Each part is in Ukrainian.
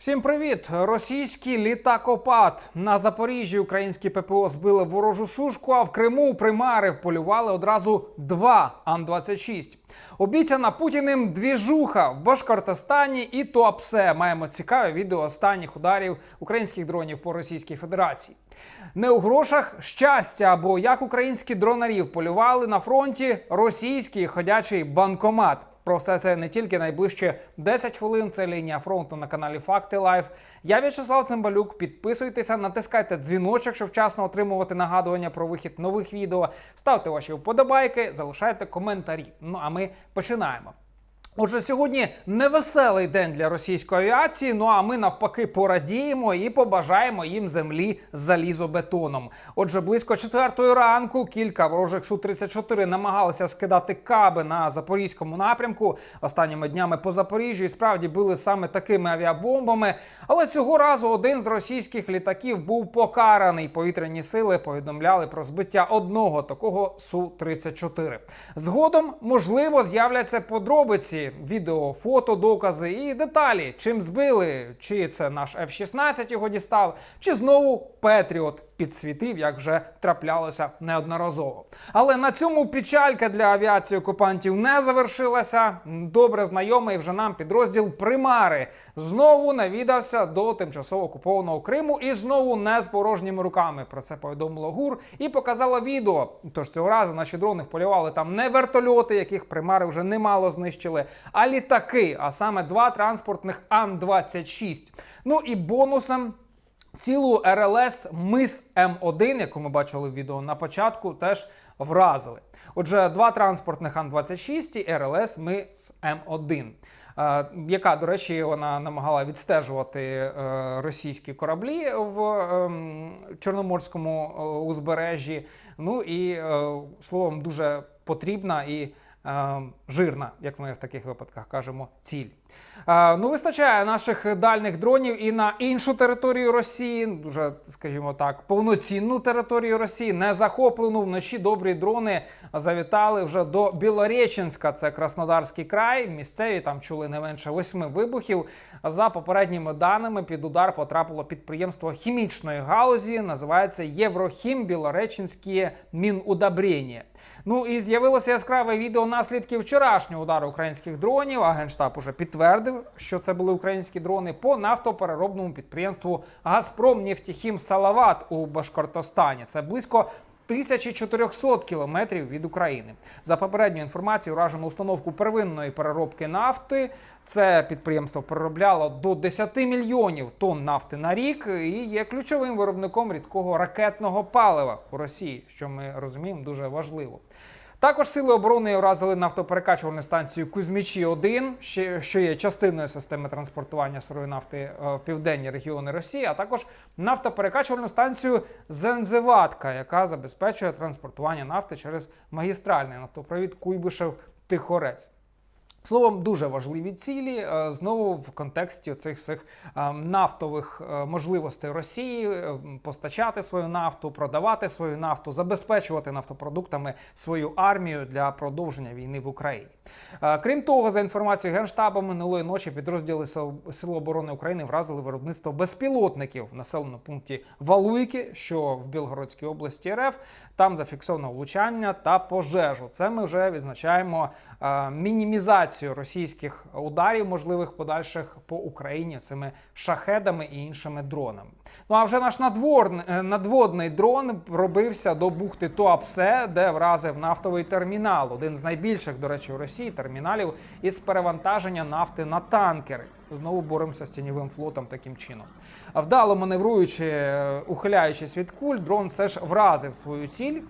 Всім привіт! Російський літакопад на Запоріжжі українські ППО збили ворожу сушку, а в Криму примари вполювали одразу два Ан-26. Обіцяна Путіним двіжуха в Башкортостані і Туапсе. Маємо цікаве відео останніх ударів українських дронів по Російській Федерації. Не у грошах щастя, або як українські дронарів полювали на фронті російський ходячий банкомат. Про все це не тільки найближче 10 хвилин. Це лінія фронту на каналі Факти Лайф. Я В'ячеслав Цимбалюк. Підписуйтеся, натискайте дзвіночок, щоб вчасно отримувати нагадування про вихід нових відео. Ставте ваші вподобайки, залишайте коментарі. Ну а ми починаємо. Отже, сьогодні невеселий день для російської авіації. Ну а ми навпаки порадіємо і побажаємо їм землі з залізобетоном. Отже, близько четвертої ранку кілька ворожих су 34 намагалися скидати каби на запорізькому напрямку. Останніми днями по Запоріжжю і справді били саме такими авіабомбами. Але цього разу один з російських літаків був покараний. Повітряні сили повідомляли про збиття одного такого су 34 Згодом можливо з'являться подробиці відео, фото, докази і деталі, чим збили, чи це наш F-16 його дістав, чи знову Петріот підсвітив, як вже траплялося неодноразово. Але на цьому печалька для авіації окупантів не завершилася. Добре знайомий вже нам підрозділ Примари знову навідався до тимчасово окупованого Криму і знову не з порожніми руками. Про це повідомило ГУР і показало відео. Тож цього разу наші дрони вполювали там не вертольоти, яких примари вже немало знищили, а літаки, а саме два транспортних Ан-26. Ну і бонусом. Цілу РЛС МИС М1, яку ми бачили в відео на початку, теж вразили. Отже, два транспортних Ан-26 і РЛС МИС М1. е, Яка, до речі, вона намагала відстежувати е, російські кораблі в ем, Чорноморському е, узбережжі. Ну і словом, дуже потрібна і жирна, як ми в таких випадках кажемо, ціль. Е, ну, вистачає наших дальних дронів і на іншу територію Росії, дуже, скажімо так, повноцінну територію Росії, не захоплену вночі. Добрі дрони завітали вже до Білореченська, це Краснодарський край. Місцеві там чули не менше восьми вибухів. За попередніми даними, під удар потрапило підприємство хімічної галузі, називається Єврохім Білореченське Мінудобрєння. Ну і з'явилося яскраве відео наслідків вчорашнього удару українських дронів. А генштаб уже підтвердив, що це були українські дрони по нафтопереробному підприємству Газпром Нефтехім Салават у Башкортостані. Це близько 1400 кілометрів від України. За попередньою інформацією, уражено установку первинної переробки нафти. Це підприємство переробляло до 10 мільйонів тонн нафти на рік і є ключовим виробником рідкого ракетного палива у Росії, що ми розуміємо дуже важливо. Також сили оборони уразили нафтоперекачувальну станцію Кузьмічі 1 що є частиною системи транспортування сирої нафти е, в південні регіони Росії, а також нафтоперекачувальну станцію Зензеватка, яка забезпечує транспортування нафти через магістральний нафтопровід Куйбишев-Тихорець. Словом, дуже важливі цілі е, знову в контексті цих всіх е, нафтових е, можливостей Росії постачати свою нафту, продавати свою нафту, забезпечувати нафтопродуктами свою армію для продовження війни в Україні. Крім того, за інформацією Генштабу, минулої ночі підрозділи Сил оборони України вразили виробництво безпілотників в населеному пункті Валуйки, що в Білгородській області РФ. Там зафіксовано влучання та пожежу. Це ми вже відзначаємо е, мінімізацію російських ударів, можливих подальших по Україні цими шахедами і іншими дронами. Ну а вже наш надворн- е, надводний дрон пробився до бухти Туапсе, де вразив нафтовий термінал, один з найбільших, до речі, у Росії терміналів із перевантаження нафти на танкери. Знову боремося з тіньовим флотом таким чином. Вдало маневруючи, е, ухиляючись від куль, дрон все ж вразив свою ціль.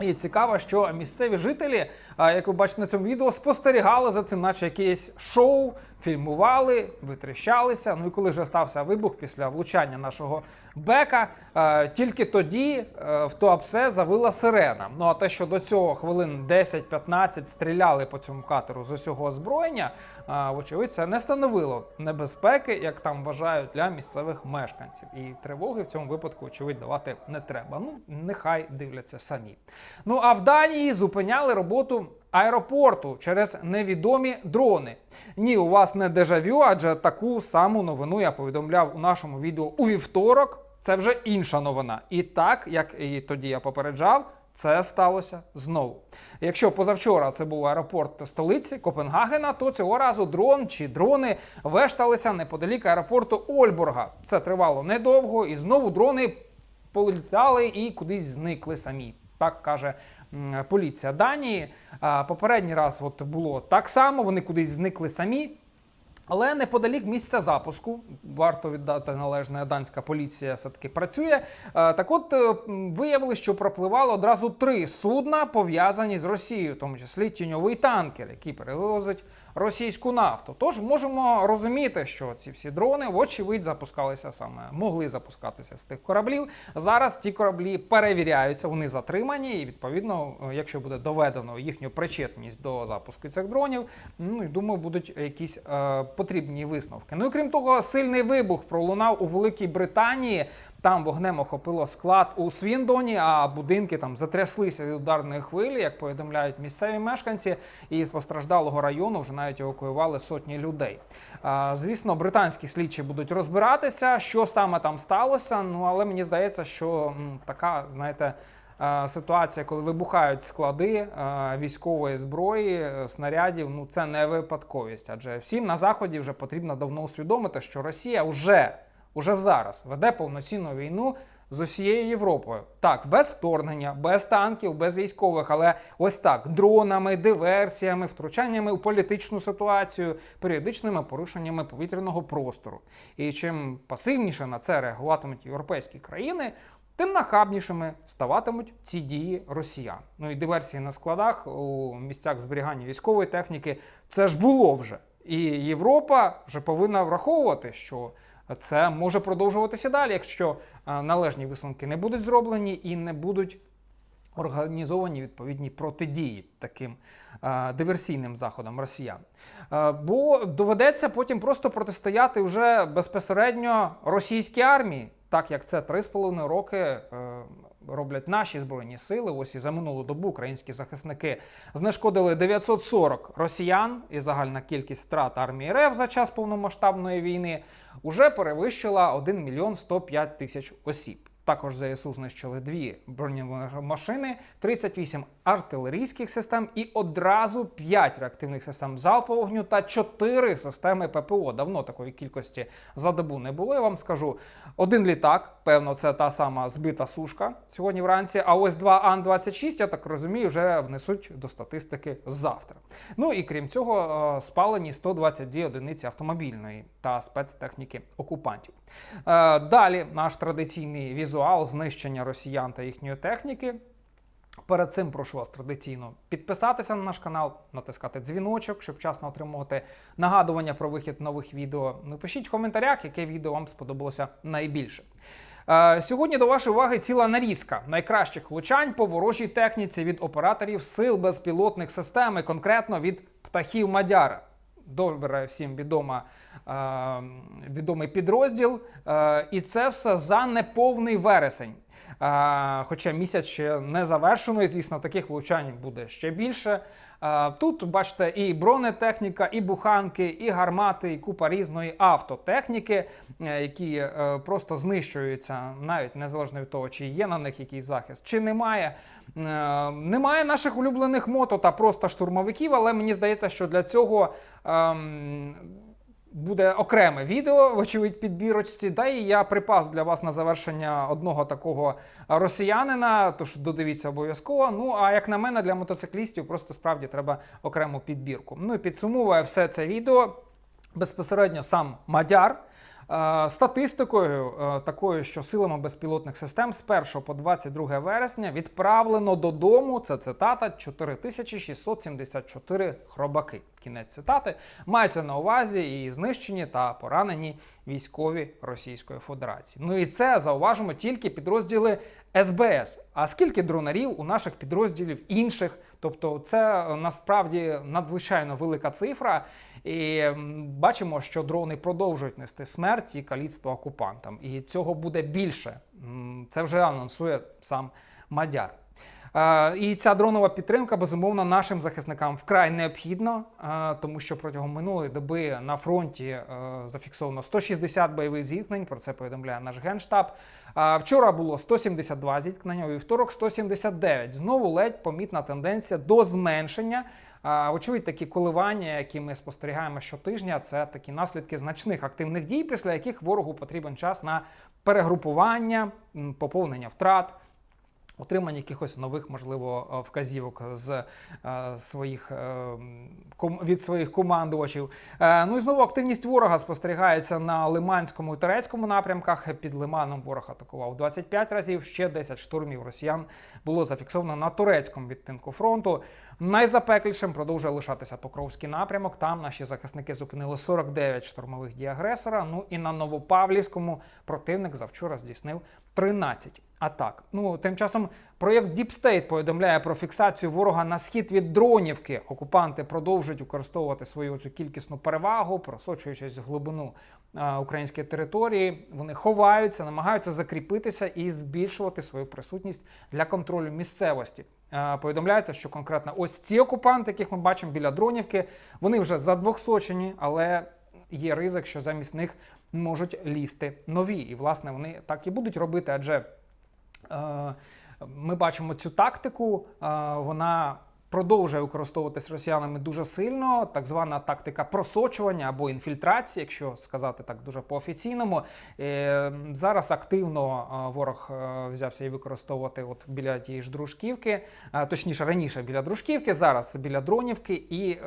І цікаво, що місцеві жителі, як ви бачите на цьому відео, спостерігали за цим, наче якесь шоу, фільмували, витріщалися. Ну і коли вже стався вибух після влучання нашого бека, е, тільки тоді е, в Туапсе завила сирена. Ну а те, що до цього хвилин 10-15 стріляли по цьому катеру з усього озброєння, е, вочевидь, це не становило небезпеки, як там вважають для місцевих мешканців. І тривоги в цьому випадку, очевидь, давати не треба. Ну, нехай дивляться самі. Ну а в Данії зупиняли роботу аеропорту через невідомі дрони. Ні, у вас не дежавю, адже таку саму новину я повідомляв у нашому відео у вівторок. Це вже інша новина. І так, як і тоді я попереджав, це сталося знову. Якщо позавчора це був аеропорт столиці Копенгагена, то цього разу дрон чи дрони вешталися неподалік аеропорту Ольборга. Це тривало недовго, і знову дрони політали і кудись зникли самі. Так каже поліція Данії. Попередній раз от було так само, вони кудись зникли самі. Але неподалік місця запуску варто віддати належне данська поліція все-таки працює. Так от е, виявили, що пропливало одразу три судна, пов'язані з Росією, в тому числі тіньовий танкер, який перевозить російську нафту. Тож можемо розуміти, що ці всі дрони, вочевидь, запускалися саме, могли запускатися з тих кораблів. Зараз ті кораблі перевіряються, вони затримані, і відповідно, якщо буде доведено їхню причетність до запуску цих дронів, ну і думаю, будуть якісь е, потрібні висновки. Ну і крім того, сильний вибух пролунав у Великій Британії. Там вогнем охопило склад у Свіндоні, а будинки там затряслися від ударної хвилі, як повідомляють місцеві мешканці. І з постраждалого району вже навіть евакуювали сотні людей. Звісно, британські слідчі будуть розбиратися, що саме там сталося. Ну але мені здається, що така, знаєте. Ситуація, коли вибухають склади військової зброї, е, снарядів, ну це не випадковість. Адже всім на заході вже потрібно давно усвідомити, що Росія вже, уже зараз веде повноцінну війну з усією Європою. Так, без вторгнення, без танків, без військових, але ось так дронами, диверсіями, втручаннями у політичну ситуацію, періодичними порушеннями повітряного простору. І чим пасивніше на це реагуватимуть європейські країни. Тим нахабнішими ставатимуть ці дії росіян. Ну і диверсії на складах у місцях зберігання військової техніки це ж було вже. І Європа вже повинна враховувати, що це може продовжуватися далі, якщо е, належні висновки не будуть зроблені і не будуть організовані відповідні протидії таким е, диверсійним заходам росіян. Е, бо доведеться потім просто протистояти вже безпосередньо російській армії, так як це 3,5 роки. Роблять наші збройні сили. Ось і за минулу добу українські захисники знешкодили 940 росіян, і загальна кількість втрат армії РФ за час повномасштабної війни уже перевищила 1 мільйон 105 тисяч осіб. Також ЗСУ знищили дві бронемашини, 38 артилерійських систем і одразу 5 реактивних систем залпового вогню та 4 системи ППО. Давно такої кількості за добу не було. Я вам скажу один літак. Певно, це та сама збита сушка сьогодні вранці. А ось два Ан-26, я так розумію, вже внесуть до статистики завтра. Ну і крім цього, е, спалені 122 одиниці автомобільної та спецтехніки окупантів. Е, Далі наш традиційний візуал знищення росіян та їхньої техніки. Перед цим прошу вас традиційно підписатися на наш канал, натискати дзвіночок, щоб вчасно отримувати нагадування про вихід нових відео. Напишіть в коментарях, яке відео вам сподобалося найбільше. Е, Сьогодні до вашої уваги ціла нарізка найкращих влучань по ворожій техніці від операторів сил безпілотних систем, і конкретно від птахів Мадяра. Добре всім відома, відомий підрозділ. І це все за неповний вересень. Хоча місяць ще не завершено, і звісно, таких влучань буде ще більше. Тут бачите і бронетехніка, і буханки, і гармати, і купа різної автотехніки, е, які е, просто знищуються, навіть незалежно від того, чи є на них якийсь захист, чи немає. Е, Немає наших улюблених мото та просто штурмовиків, але мені здається, що для цього. Буде окреме відео, вочевидь, підбірочці. Да і я припас для вас на завершення одного такого росіянина. Тож додивіться обов'язково. Ну а як на мене, для мотоциклістів просто справді треба окрему підбірку. Ну і підсумовує все це відео безпосередньо сам Мадяр. Е, Статистикою е, такою, що силами безпілотних систем з 1 по 22 вересня відправлено додому, це цитата, 4674 хробаки. Кінець цитати. Мається на увазі і знищені та поранені військові Російської Федерації. Ну і це зауважимо тільки підрозділи СБС. А скільки дронарів у наших підрозділів інших? Тобто, це е, насправді надзвичайно велика цифра. І бачимо, що дрони продовжують нести смерть і каліцтво окупантам. І цього буде більше. Це вже анонсує сам Мадяр. Е, І ця дронова підтримка безумовно нашим захисникам вкрай необхідна, е, тому що протягом минулої доби на фронті е, зафіксовано 160 бойових зіткнень. Про це повідомляє наш генштаб. Вчора було 172 зіткнення, у вівторок 179. Знову ледь помітна тенденція до зменшення. Очевидь, такі коливання, які ми спостерігаємо щотижня, це такі наслідки значних активних дій, після яких ворогу потрібен час на перегрупування, поповнення втрат. Отримання якихось нових, можливо, е, вказівок з е, своїх е, від своїх командувачів. Е, ну і знову активність ворога спостерігається на Лиманському і Турецькому напрямках. Під Лиманом ворог атакував 25 разів. Ще 10 штурмів росіян було зафіксовано на турецькому відтинку фронту. Найзапеклішим продовжує лишатися Покровський напрямок. Там наші захисники зупинили 49 штурмових дій агресора. Ну і на Новопавлівському противник завчора здійснив 13 атак. Ну тим часом проєкт Deep State повідомляє про фіксацію ворога на схід від дронівки. Окупанти продовжують використовувати свою цю кількісну перевагу, просочуючись в глибину е, української території. Вони ховаються, намагаються закріпитися і збільшувати свою присутність для контролю місцевості. Е, Повідомляється, що конкретно ось ці окупанти, яких ми бачимо біля дронівки, вони вже задвохсочені, але є ризик, що замість них можуть лізти нові. І власне вони так і будуть робити, адже ми бачимо цю тактику, е, вона продовжує використовуватись росіянами дуже сильно. Так звана тактика просочування або інфільтрації, якщо сказати так дуже по-офіційному. Е, Зараз активно е, ворог е, взявся і використовувати от біля тієї ж дружківки, точніше раніше біля дружківки, зараз біля дронівки і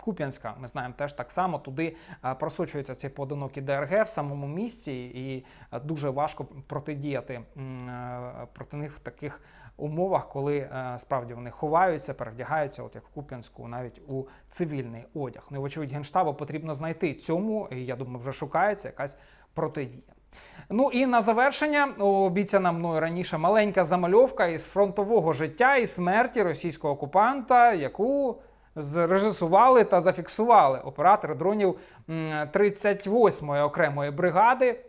Куп'янська. Ми знаємо теж так само туди просочуються ці поодинокі ДРГ в самому місті, і дуже важко протидіяти проти них в таких умовах, коли е, справді вони ховаються, перевдягаються, от як в Куп'янську, навіть у цивільний одяг. Ну, вочевидь, генштабу потрібно знайти цьому, і я думаю, вже шукається якась протидія. Ну і на завершення обіцяна мною раніше маленька замальовка із фронтового життя і смерті російського окупанта, яку зрежисували та зафіксували оператори дронів м, 38-ї окремої бригади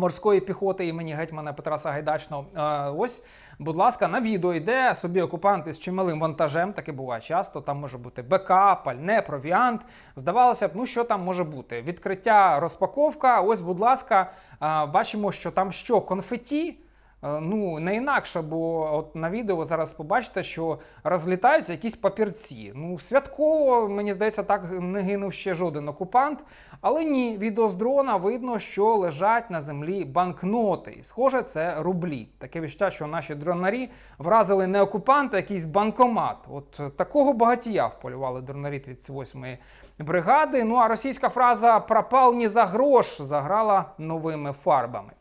морської піхоти імені гетьмана Петра Сагайдачного. Е, Ось, будь ласка, на відео йде собі окупанти з чималим вантажем, таке буває часто. Там може бути БК, пальне, провіант. Здавалося б, ну що там може бути? Відкриття, розпаковка. Ось, будь ласка, е, бачимо, що там що, конфеті. Е, Ну, не інакше, бо от на відео зараз побачите, що розлітаються якісь папірці. Ну, святково, мені здається, так не гинув ще жоден окупант. Але ні, відео з дрона видно, що лежать на землі банкноти. І схоже, це рублі. Таке відчуття, що наші дронарі вразили не окупанта, а якийсь банкомат. От е, такого багатія вполювали дронарі 38-ї бригади. Ну а російська фраза пропал не за грош заграла новими фарбами.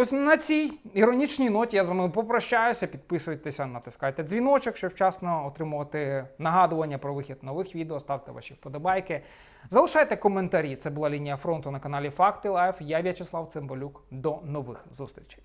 Тож на цій іронічній ноті я з вами попрощаюся. Підписуйтеся, натискайте дзвіночок, щоб вчасно отримувати нагадування про вихід нових відео. Ставте ваші вподобайки. Залишайте коментарі. Це була лінія фронту на каналі Факти Лайф. Я В'ячеслав Цимбалюк. До нових зустрічей.